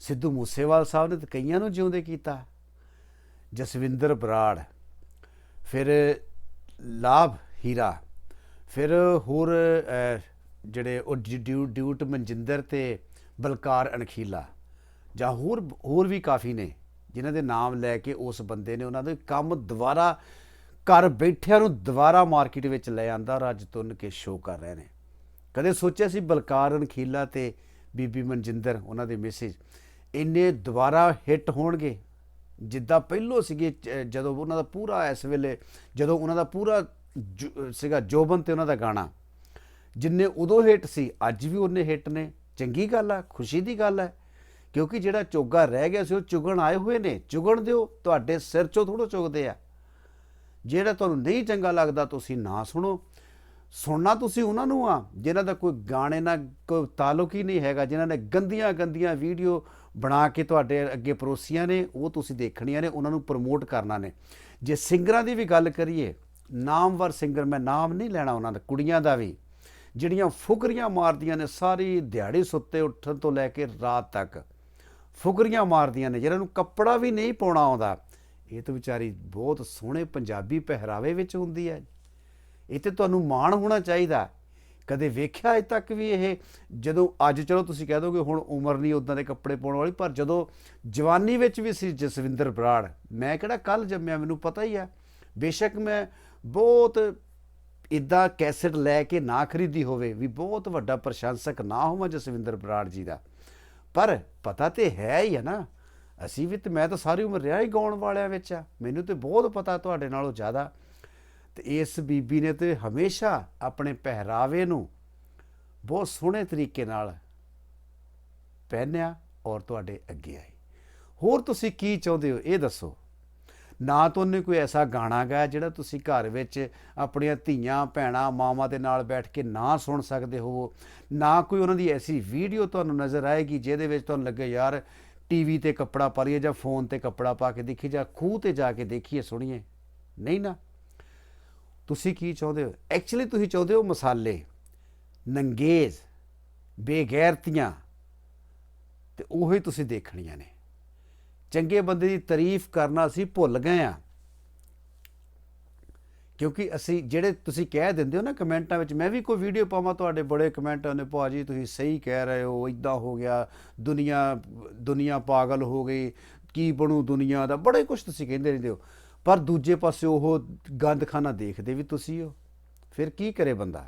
ਸਿੱਧੂ ਮੂਸੇਵਾਲ ਸਾਹਿਬ ਨੇ ਤਾਂ ਕਈਆਂ ਨੂੰ ਜਿਉਂਦੇ ਕੀਤਾ। ਜਸਵਿੰਦਰ ਬਰਾੜ, ਫਿਰ ਲਾਭ ਹੀਰਾ, ਫਿਰ ਹੋਰ ਜਿਹੜੇ ਉਹ ਡ- ਡਿਊ, ਡਿਊਟ ਮਨਜਿੰਦਰ ਤੇ ਬਲਕਾਰ ਅਣਖੀਲਾ, ਜਾਂ ਹੋਰ ਹੋਰ ਵੀ ਕਾਫੀ ਨੇ। ਜਿਨ੍ਹਾਂ ਦੇ ਨਾਮ ਲੈ ਕੇ ਉਸ ਬੰਦੇ ਨੇ ਉਹਨਾਂ ਦੇ ਕੰਮ ਦੁਬਾਰਾ, ਘਰ ਬੈਠਿਆਂ ਨੂੰ ਦੁਬਾਰਾ ਮਾਰਕੀਟ ਵਿੱਚ ਲੈ ਆਂਦਾ ਔਰ ਅੱਜ ਤੁੰਨ ਕੇ ਸ਼ੋਅ ਕਰ ਰਹੇ ਨੇ। ਕਦੇ ਸੋਚਿਆ ਸੀ ਬਲਕਾਰ ਅਣਖੀਲਾ ਤੇ ਬੀਬੀ ਮਨਜਿੰਦਰ, ਉਹਨਾਂ ਦੇ ਮੈਸੇਜ ਇੰਨੇ ਦੁਬਾਰਾ ਹਿੱਟ ਹੋਣਗੇ? ਜਿੱਦਾਂ ਪਹਿਲੋਂ ਸੀਗੇ ਜਦੋਂ ਉਹਨਾਂ ਦਾ ਪੂਰਾ ਇਸ ਵੇਲੇ, ਜਦੋਂ ਉਹਨਾਂ ਦਾ ਪੂਰਾ ਜੋ- ਸੀਗਾ ਜੋਬਨ ਤੇ ਉਹਨਾਂ ਦਾ ਗਾਣਾ, ਜਿੰਨੇ ਉਦੋਂ ਹਿੱਟ ਸੀ, ਅੱਜ ਵੀ ਉਹਨੇ ਹਿੱਟ ਨੇ। ਚੰਗੀ ਗੱਲ ਆ, ਖੁਸ਼ੀ ਦੀ ਗੱਲ ਹੈ ਕਿਉਂਕਿ ਜਿਹੜਾ ਚੋਗਾ ਰਹਿ ਗਿਆ ਸੀ, ਉਹ ਚੁਗਣ ਆਏ ਹੋਏ ਨੇ। ਚੁਗਣ ਦਿਓ, ਤੁਹਾਡੇ ਸਿਰ ਚੋਂ ਥੋੜੋ ਚੁਗਦੇ ਆ। ਜਿਹੜਾ ਤੁਹਾਨੂੰ ਨਹੀਂ ਚੰਗਾ ਲੱਗਦਾ, ਤੁਸੀਂ ਨਾ ਸੁਣੋ। ਸੁਣਨਾ ਤੁਸੀਂ ਉਹਨਾਂ ਨੂੰ ਆ, ਜਿਨ੍ਹਾਂ ਦਾ ਕੋਈ ਗਾਣੇ ਨਾਲ ਕੋਈ ਤਾਲੁਕ ਹੀ ਨਹੀਂ ਹੈਗਾ, ਜਿਨ੍ਹਾਂ ਨੇ ਗੰਦੀਆਂ ਗੰਦੀਆਂ ਵੀਡੀਓ ਬਣਾ ਕੇ ਤੁਹਾਡੇ ਅੱਗੇ ਪਰੋਸੀਆਂ ਨੇ, ਉਹ ਤੁਸੀਂ ਦੇਖਣੀਆਂ ਨੇ, ਉਹਨਾਂ ਨੂੰ ਪ੍ਰਮੋਟ ਕਰਨਾ ਨੇ। ਜੇ ਸਿੰਗਰਾਂ ਦੀ ਵੀ ਗੱਲ ਕਰੀਏ, ਨਾਮਵਰ ਸਿੰਗਰ, ਮੈਂ ਨਾਮ ਨਹੀਂ ਲੈਣਾ ਉਹਨਾਂ ਦਾ, ਕੁੜੀਆਂ ਦਾ ਵੀ। ਜਿਹੜੀਆਂ ਫੁਕਰੀਆਂ ਮਾਰਦੀਆਂ ਨੇ, ਸਾਰੀ ਦਿਹਾੜੀ ਸੁੱਤੇ ਉੱਠਣ ਤੋਂ ਲੈ ਕੇ ਰਾਤ ਤੱਕ। ਫੁਕਰੀਆਂ ਮਾਰਦੀਆਂ ਨੇ ਜਿਹਨਾਂ ਨੂੰ ਕੱਪੜਾ ਵੀ ਨਹੀਂ ਪਾਉਣਾ ਆਉਂਦਾ। ਇਹ ਤਾਂ ਵਿਚਾਰੀ ਬਹੁਤ ਸੋਹਣੇ ਪੰਜਾਬੀ ਪਹਿਰਾਵੇ ਵਿੱਚ ਹੁੰਦੀ ਹੈ। ਇਹ ਤੇ ਤੁਹਾਨੂੰ ਮਾਣ ਹੋਣਾ ਚਾਹੀਦਾ। ਕਦੇ ਵੇਖਿਆ ਅਜੇ ਤੱਕ ਵੀ ਇਹ? ਜਦੋਂ ਅੱਜ ਚਲੋ ਤੁਸੀਂ ਕਹਿ ਦੋਗੇ, ਹੁਣ ਉਮਰ ਨਹੀਂ ਉਦਾਂ ਦੇ ਕੱਪੜੇ ਪਾਉਣ ਵਾਲੀ, ਪਰ ਜਦੋਂ ਜਵਾਨੀ ਵਿੱਚ ਵੀ ਸੀ ਜਸਵਿੰਦਰ ਬਰਾੜ, ਮੈਂ ਕਿਹੜਾ ਕੱਲ ਜੰਮਿਆ, ਮੈਨੂੰ ਪਤਾ ਹੀ ਆ। ਬੇਸ਼ੱਕ ਮੈਂ ਬਹੁਤ ਇਦਾਂ ਕੈਸਟ ਲੈ ਕੇ ਨਾ ਖਰੀਦੀ ਹੋਵੇ, ਵੀ ਬਹੁਤ ਵੱਡਾ ਪ੍ਰਸ਼ੰਸਕ ਨਾ ਹੋਵਾਂ ਜਸਵਿੰਦਰ ਬਰਾੜ ਜੀ ਦਾ। ਪਰ ਪਤਾ ਤੇ ਹੈ ਹੀ ਹੈ ਨਾ, ਅਸੀਂ ਵੀ ਤੇ ਮੈਂ ਤਾਂ ਸਾਰੀ ਉਮਰ ਰਿਹਾ ਹੀ ਗਾਉਣ ਵਾਲਿਆਂ ਵਿੱਚ ਆ, ਮੈਨੂੰ ਤੇ ਬਹੁਤ ਪਤਾ ਤੁਹਾਡੇ ਨਾਲੋਂ ਜ਼ਿਆਦਾ। ਤੇ ਇਸ ਬੀਬੀ ਨੇ ਤੇ ਹਮੇਸ਼ਾ ਆਪਣੇ ਪਹਿਰਾਵੇ ਨੂੰ ਬਹੁਤ ਸੋਹਣੇ ਤਰੀਕੇ ਨਾਲ ਪਹਿਨਿਆ ਔਰ ਤੁਹਾਡੇ ਅੱਗੇ ਆਈ। ਹੋਰ ਤੁਸੀਂ ਕੀ ਚਾਹੁੰਦੇ ਹੋ? ਇਹ ਦੱਸੋ। ਨਾ ਤਾਂ ਉਹਨੇ ਕੋਈ ਐਸਾ ਗਾਣਾ ਗਾਇਆ ਜਿਹੜਾ ਤੁਸੀਂ ਘਰ ਵਿੱਚ ਆਪਣੀਆਂ ਧੀਆਂ, ਭੈਣਾਂ, ਮਾਵਾਂ ਦੇ ਨਾਲ ਬੈਠ ਕੇ ਨਾ ਸੁਣ ਸਕਦੇ ਹੋ ਨਾ ਕੋਈ ਉਹਨਾਂ ਦੀ ਐਸੀ ਵੀਡੀਓ ਤੁਹਾਨੂੰ ਨਜ਼ਰ ਆਏਗੀ ਜਿਹਦੇ ਵਿੱਚ ਤੁਹਾਨੂੰ ਲੱਗੇ, ਯਾਰ ਟੀਵੀ ਤੇ ਕੱਪੜਾ ਪਾ ਲਈਏ ਜਾਂ ਫੋਨ ਤੇ ਕੱਪੜਾ ਪਾ ਕੇ ਦੇਖੀ ਜਾਂ ਖੂਹ ਤੇ ਜਾ ਕੇ ਦੇਖੀਏ ਸੁਣੀਏ। ਨਹੀਂ ਨਾ। ਤੁਸੀਂ ਕੀ ਚਾਹੁੰਦੇ ਹੋ? ਐਕਚੁਅਲੀ ਤੁਸੀਂ ਚਾਹੁੰਦੇ ਹੋ ਮਸਾਲੇ, ਨੰਗੇਜ਼, ਬੇਗੈਰਤੀਆਂ, ਤੇ ਉਹੀ ਤੁਸੀਂ ਦੇਖਣੀਆਂ ਨੇ। ਚੰਗੇ ਬੰਦੇ ਦੀ ਤਾਰੀਫ ਕਰਨਾ ਅਸੀਂ ਭੁੱਲ ਗਏ ਆ ਕਿਉਂਕਿ ਅਸੀਂ ਜਿਹੜੇ ਤੁਸੀਂ ਕਹਿ ਦਿੰਦੇ ਹੋ ਨਾ ਕਮੈਂਟਾਂ ਵਿੱਚ, ਮੈਂ ਵੀ ਕੋਈ ਵੀਡੀਓ ਪਾਵਾਂ ਤੁਹਾਡੇ ਬੜੇ ਕਮੈਂਟ ਆਉਂਦੇ ਭਾਜੀ ਤੁਸੀਂ ਸਹੀ ਕਹਿ ਰਹੇ ਹੋ ਇਦਾਂ ਹੋ ਗਿਆ, ਦੁਨੀਆ ਦੁਨੀਆ ਪਾਗਲ ਹੋ ਗਈ, ਕੀ ਬਣੂ ਦੁਨੀਆ ਦਾ? ਬੜੇ ਕੁਝ ਤੁਸੀਂ ਕਹਿੰਦੇ ਰਹਿੰਦੇ ਹੋ। ਪਰ ਦੂਜੇ ਪਾਸੇ ਉਹ ਗੰਦਖਾਨਾ ਦੇਖਦੇ ਵੀ ਤੁਸੀਂ ਹੋ। ਫਿਰ ਕੀ ਕਰੇ ਬੰਦਾ?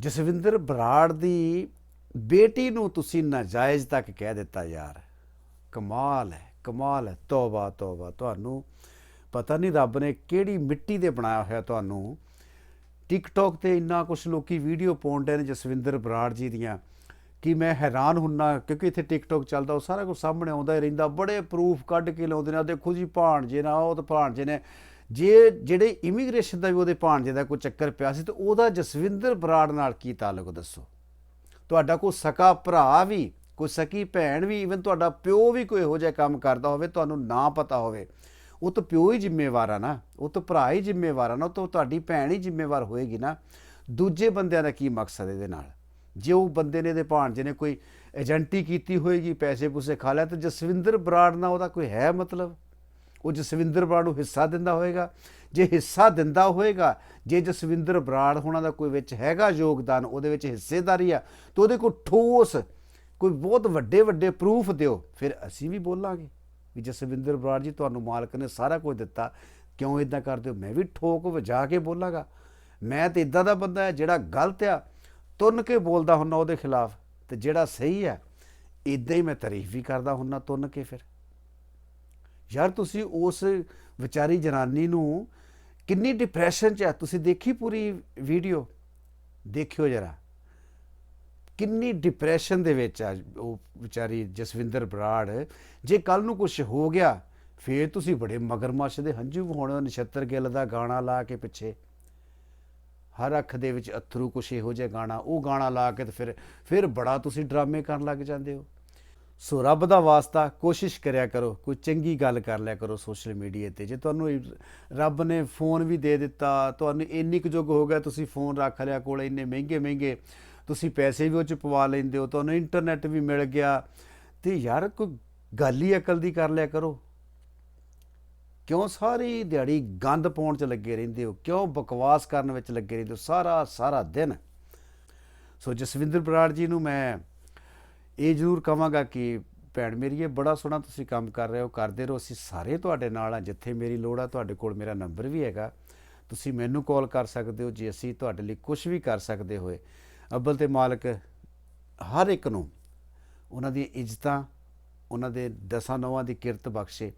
ਜਸਵਿੰਦਰ ਬਰਾੜ ਦੀ ਬੇਟੀ ਨੂੰ ਤੁਸੀਂ ਨਾਜਾਇਜ਼ ਤੱਕ ਕਹਿ ਦਿੱਤਾ, ਯਾਰ ਕਮਾਲ ਹੈ ਕਮਾਲ ਹੈ, ਤੋਬਾ ਤੋਬਾ। ਤੁਹਾਨੂੰ ਪਤਾ ਨਹੀਂ ਰੱਬ ਨੇ ਕਿਹੜੀ ਮਿੱਟੀ ਦੇ ਬਣਾਇਆ ਹੋਇਆ ਤੁਹਾਨੂੰ। ਟਿਕਟੌਕ ਤੇ ਇੰਨਾ ਕੁਝ ਲੋਕੀ ਵੀਡੀਓ ਪਾਉਂਦੇ ਨੇ ਜਸਵਿੰਦਰ ਬਰਾੜ ਜੀ ਦੀਆਂ, ਕਿ ਮੈਂ ਹੈਰਾਨ ਹੁੰਨਾ, ਕਿਉਂਕਿ ਇੱਥੇ ਟਿਕਟੌਕ ਚੱਲਦਾ, ਉਹ ਸਾਰਾ ਕੁਝ ਸਾਹਮਣੇ ਆਉਂਦਾ ਹੀ ਰਹਿੰਦਾ। ਬੜੇ ਪ੍ਰੂਫ ਕੱਢ ਕੇ ਲਾਉਂਦੇ ਨੇ, ਆਹ ਦੇਖੋ ਜੀ ਭਾਣਜੇ ਨਾ ਉਹ ਤਾਂ ਭਾਣਜੇ ਨੇ। ਜੇ ਜਿਹੜੇ ਇਮੀਗ੍ਰੇਸ਼ਨ ਦਾ ਵੀ ਉਹਦੇ ਭਾਣਜੇ ਦਾ ਕੋਈ ਚੱਕਰ ਪਿਆ ਸੀ, ਤੇ ਉਹਦਾ ਜਸਵਿੰਦਰ ਬਰਾੜ ਨਾਲ ਕੀ ਤਾਲੁਕ ਦੱਸੋ? ਤੁਹਾਡਾ ਕੋਈ ਸਕਾ ਭਰਾ ਵੀ ਕੋਈ ਸਕੀ ਭੈਣ ਵੀ ਇਵਨ ਤੁਹਾਡਾ ਪਿਓ ਵੀ ਕੋਈ ਇਹੋ ਜਿਹਾ ਕੰਮ ਕਰਦਾ ਹੋਵੇ, ਤੁਹਾਨੂੰ ਨਾ ਪਤਾ ਹੋਵੇ, ਉਹ ਤਾਂ ਪਿਓ ਹੀ ਜ਼ਿੰਮੇਵਾਰ ਆ ਨਾ, ਉਹ ਤਾਂ ਭਰਾ ਹੀ ਜ਼ਿੰਮੇਵਾਰ ਆ ਨਾ, ਉਹ ਤਾਂ ਤੁਹਾਡੀ ਭੈਣ ਹੀ ਜ਼ਿੰਮੇਵਾਰ ਹੋਏਗੀ ਨਾ। ਦੂਜੇ ਬੰਦਿਆਂ ਦਾ ਕੀ ਮਕਸਦ ਇਹਦੇ ਨਾਲ? ਜੇ ਉਹ ਬੰਦੇ ਨੇ ਦੇ ਭਾਣਜੇ ਨੇ ਕੋਈ ਏਜੰਟੀ ਕੀਤੀ ਹੋਏਗੀ, ਪੈਸੇ ਪੂਸੇ ਖਾ ਲਿਆ, ਤਾਂ ਜਸਵਿੰਦਰ ਬਰਾੜ ਨਾਲ ਉਹਦਾ ਕੋਈ ਹੈ ਮਤਲਬ? ਉਹ ਜਸਵਿੰਦਰ ਬਰਾੜ ਨੂੰ ਹਿੱਸਾ ਦਿੰਦਾ ਹੋਏਗਾ? ਜੇ ਹਿੱਸਾ ਦਿੰਦਾ ਹੋਏਗਾ, ਜੇ ਜਸਵਿੰਦਰ ਬਰਾੜ ਹੋਣਾ ਦਾ ਕੋਈ ਵਿੱਚ ਹੈਗਾ ਯੋਗਦਾਨ, ਉਹਦੇ ਵਿੱਚ ਹਿੱਸੇਦਾਰੀ ਆ, ਤਾਂ ਉਹਦੇ ਕੋਲ ਠੋਸ ਕੋਈ ਬਹੁਤ ਵੱਡੇ ਵੱਡੇ ਪ੍ਰੂਫ ਦਿਓ, ਫਿਰ ਅਸੀਂ ਵੀ ਬੋਲਾਂਗੇ ਵੀ ਜਸਵਿੰਦਰ ਬਰਾੜ ਜੀ ਤੁਹਾਨੂੰ ਮਾਲਕ ਨੇ ਸਾਰਾ ਕੁਝ ਦਿੱਤਾ, ਕਿਉਂ ਇਦਾਂ ਕਰਦੇ ਹੋ? ਮੈਂ ਵੀ ਠੋਕ ਵਜਾ ਕੇ ਬੋਲਾਂਗਾ। ਮੈਂ ਤੇ ਇਦਾਂ ਦਾ ਬੰਦਾ ਹੈ ਜਿਹੜਾ ਗਲਤ ਆ, ਤੁੰਨ ਕੇ ਬੋਲਦਾ ਹੁੰਨਾ ਉਹਦੇ ਖਿਲਾਫ, ਤੇ ਜਿਹੜਾ ਸਹੀ ਹੈ ਇਦਾਂ ਹੀ ਮੈਂ ਤਾਰੀਫ ਵੀ ਕਰਦਾ ਹੁੰਨਾ ਤੁੰਨ ਕੇ ਫਿਰ। ਯਾਰ ਤੁਸੀਂ ਉਸ ਵਿਚਾਰੀ ਜਨਾਨੀ ਨੂੰ ਕਿੰਨੀ ਡਿਪਰੈਸ਼ਨ 'ਚ ਹੈ ਤੁਸੀਂ ਦੇਖੀ ਪੂਰੀ ਵੀਡੀਓ ਦੇਖਿਓ ਜਰਾ। ਕਿੰਨੀ ਡਿਪਰੈਸ਼ਨ ਦੇ ਵਿੱਚ ਆ ਉਹ ਵਿਚਾਰੀ ਜਸਵਿੰਦਰ ਬਰਾੜ। ਜੇ ਕੱਲ ਨੂੰ ਕੁਝ ਹੋ ਗਿਆ, ਫੇਰ ਤੁਸੀਂ ਬੜੇ ਮਗਰਮੱਛ ਦੇ ਹੰਝੂ ਵਹਾਉਣੇ, ਨਛੱਤਰ ਗਿੱਲ ਦਾ ਗਾਣਾ ਲਾ ਕੇ ਪਿੱਛੇ। ਹਰ ਅੱਖ ਦੇ ਵਿੱਚ ਅਥਰੂ ਕੁਛ ਇਹੋ ਜਿਹਾ ਗਾਣਾ, ਉਹ ਗਾਣਾ ਲਾ ਕੇ ਤੇ ਫਿਰ ਫਿਰ ਬੜਾ ਤੁਸੀਂ ਡਰਾਮੇ ਕਰਨ ਲੱਗ ਜਾਂਦੇ ਹੋ। ਸੋ ਰੱਬ ਦਾ ਵਾਸਤਾ, ਕੋਸ਼ਿਸ਼ ਕਰਿਆ ਕਰੋ, ਕੋਈ ਚੰਗੀ ਗੱਲ ਕਰ ਲਿਆ ਕਰੋ ਸੋਸ਼ਲ ਮੀਡੀਆ ਤੇ। ਜੇ ਤੁਹਾਨੂੰ ਰੱਬ ਨੇ ਫੋਨ ਵੀ ਦੇ ਦਿੱਤਾ, ਤੁਹਾਨੂੰ ਇੰਨੀ ਕੁ ਯੁੱਗ ਹੋ ਗਿਆ, ਤੁਸੀਂ ਫੋਨ ਰੱਖ ਲਿਆ ਕੋਲ ਇੰਨੇ ਮਹਿੰਗੇ ਮਹਿੰਗੇ ਤੁਸੀਂ ਪੈਸੇ ਵੀ ਉਹ ਚ ਪਵਾ ਲੈਂਦੇ ਹੋ ਤੁਹਾਨੂੰ ਇੰਟਰਨੈਟ ਵੀ ਮਿਲ ਗਿਆ। ਤੇ ਯਾਰ ਕੋਈ ਗੱਲ ਹੀ ਅਕਲ ਦੀ ਕਰ ਲਿਆ ਕਰੋ। ਕਿਉਂ ਸਾਰੀ ਦਿਹਾੜੀ ਗੰਦ ਪਾਉਣ 'ਚ ਲੱਗੇ ਰਹਿੰਦੇ ਹੋ? ਕਿਉਂ ਬਕਵਾਸ ਕਰਨ ਵਿੱਚ ਲੱਗੇ ਰਹਿੰਦੇ ਹੋ ਸਾਰਾ ਸਾਰਾ ਦਿਨ? ਸੋ ਜਸਵਿੰਦਰ ਬਰਾੜ ਜੀ ਨੂੰ ਮੈਂ ਇਹ ਜ਼ਰੂਰ ਕਹਾਂਗਾ ਕਿ ਭੈਣ ਮੇਰੀ, ਇਹ ਬੜਾ ਸੋਹਣਾ ਤੁਸੀਂ ਕੰਮ ਕਰ ਰਹੇ ਹੋ, ਕਰਦੇ ਰਹੋ। ਅਸੀਂ ਸਾਰੇ ਤੁਹਾਡੇ ਨਾਲ ਆ ਜਿੱਥੇ ਮੇਰੀ ਲੋੜ ਆ, ਤੁਹਾਡੇ ਕੋਲ ਮੇਰਾ ਨੰਬਰ ਵੀ ਹੈਗਾ। ਤੁਸੀਂ ਮੈਨੂੰ ਕਾਲ ਕਰ ਸਕਦੇ ਹੋ, ਜੇ ਅਸੀਂ ਤੁਹਾਡੇ ਲਈ ਕੁਝ ਵੀ ਕਰ ਸਕਦੇ ਹੋਏ। ਅੱਬਲ ਤੇ ਮਾਲਕ ਹਰ ਇੱਕ ਨੂੰ ਉਹਨਾਂ ਦੀ ਇੱਜ਼ਤਾਂ, ਉਹਨਾਂ ਦੇ ਦਸਾਂ ਨੌਵਾਂ ਦੀ ਕਿਰਤ ਬਖਸ਼ੇ।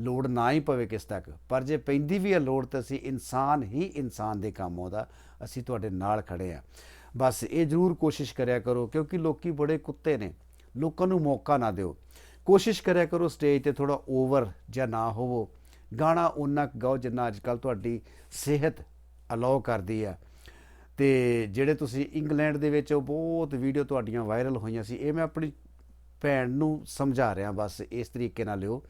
ਲੋੜ ਨਾ ਹੀ ਪਵੇ ਕਿਸ ਤੱਕ, ਪਰ ਜੇ ਪੈਂਦੀ ਵੀ ਹੈ ਲੋੜ ਤਾਂ ਅਸੀਂ ਇਨਸਾਨ ਹੀ ਇਨਸਾਨ ਦੇ ਕੰਮ ਆਉਂਦਾ ਅਸੀਂ ਤੁਹਾਡੇ ਨਾਲ ਖੜੇ ਆ ਬਸ ਇਹ ਜ਼ਰੂਰ ਕੋਸ਼ਿਸ਼ ਕਰਿਆ ਕਰੋ, ਕਿਉਂਕਿ ਲੋਕੀ ਬੜੇ ਕੁੱਤੇ ਨੇ। ਲੋਕਾਂ ਨੂੰ ਮੌਕਾ ਨਾ ਦਿਓ। ਕੋਸ਼ਿਸ਼ ਕਰਿਆ ਕਰੋ ਸਟੇਜ ਤੇ ਥੋੜਾ ਓਵਰ ਜਾਂ ਨਾ ਹੋਵੋ। ਗਾਣਾ ਉਹਨਾਂ ਗਾਓ ਜਿੰਨਾ ਅੱਜ ਕੱਲ ਤੁਹਾਡੀ ਸਿਹਤ ਅਲਾਉ ਕਰਦੀ ਆ ਤੇ ਜਿਹੜੇ ਤੁਸੀਂ ਇੰਗਲੈਂਡ ਦੇ ਵਿੱਚ ਉਹ ਬਹੁਤ ਵੀਡੀਓ ਤੁਹਾਡੀਆਂ ਵਾਇਰਲ ਹੋਈਆਂ ਸੀ, ਇਹ ਮੈਂ ਆਪਣੀ ਭੈਣ ਨੂੰ ਸਮਝਾ ਰਿਹਾ, ਬਸ ਇਸ ਤਰੀਕੇ ਨਾਲ ਲਿਓ।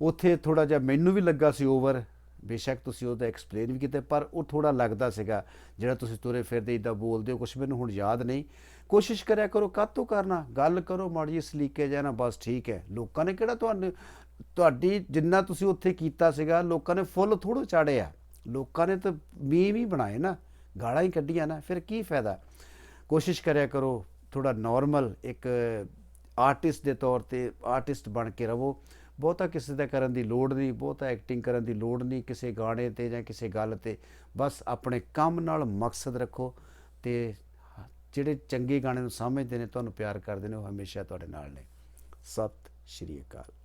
ਉੱਥੇ ਥੋੜਾ ਜਿਹਾ ਮੈਨੂੰ ਵੀ ਲੱਗਾ ਸੀ ਓਵਰ ਬੇਸ਼ੱਕ ਤੁਸੀਂ ਉਹਦਾ ਐਕਸਪਲੇਨ ਵੀ ਕੀਤਾ, ਪਰ ਉਹ ਥੋੜਾ ਲੱਗਦਾ ਸੀਗਾ, ਜਿਹੜਾ ਤੁਸੀਂ ਤੁਰੇ ਫਿਰਦੇ ਇਦਾਂ ਬੋਲਦੇ ਹੋ ਕੁਝ ਮੈਨੂੰ ਹੁਣ ਯਾਦ ਨਹੀਂ। ਕੋਸ਼ਿਸ਼ ਕਰਿਆ ਕਰੋ ਕਾਤੋਂ ਕਰਨਾ? ਗੱਲ ਕਰੋ, ਮਾੜੀ ਜਿਹੀ ਸਲੀਕੇ ਜਾਣਾ ਬਸ ਠੀਕ ਹੈ। ਲੋਕਾਂ ਨੇ ਕਿਹੜਾ ਤੁਹਾਨੂੰ, ਤੁਹਾਡੀ ਜਿੰਨਾ ਤੁਸੀਂ ਉੱਥੇ ਕੀਤਾ ਸੀਗਾ, ਲੋਕਾਂ ਨੇ ਫੁੱਲ ਥੋੜੋ ਚਾੜਿਆ ਲੋਕਾਂ ਨੇ ਤਾਂ ਮੀਮ ਹੀ ਬਣਾਏ ਨਾ। ਗਾਲਾਂ ਹੀ ਕੱਢੀਆਂ ਨਾ, ਫਿਰ ਕੀ ਫਾਇਦਾ? ਕੋਸ਼ਿਸ਼ ਕਰਿਆ ਕਰੋ ਥੋੜਾ ਨਾਰਮਲ ਇੱਕ ਆਰਟਿਸਟ ਦੇ ਤੌਰ ਤੇ ਆਰਟਿਸਟ ਬਣ ਕੇ ਰਵੋ। ਬਹੁਤਾ ਕਿਸੇ ਦਾ ਕਰਨ ਦੀ ਲੋੜ ਨਹੀਂ, ਬਹੁਤਾ ਐਕਟਿੰਗ ਕਰਨ ਦੀ ਲੋੜ ਨਹੀਂ ਕਿਸੇ ਗਾਣੇ ਤੇ ਜਾਂ ਕਿਸੇ ਗੱਲ ਤੇ। ਬਸ ਆਪਣੇ ਕੰਮ ਨਾਲ ਮਕਸਦ ਰੱਖੋ ਤੇ ਜਿਹੜੇ ਚੰਗੇ ਗਾਣੇ ਨੂੰ ਸਮਝਦੇ ਨੇ, ਤੁਹਾਨੂੰ ਪਿਆਰ ਕਰਦੇ ਨੇ, ਉਹ ਹਮੇਸ਼ਾ ਤੁਹਾਡੇ ਨਾਲ ਨੇ। ਸਤਿ ਸ਼੍ਰੀ ਅਕਾਲ।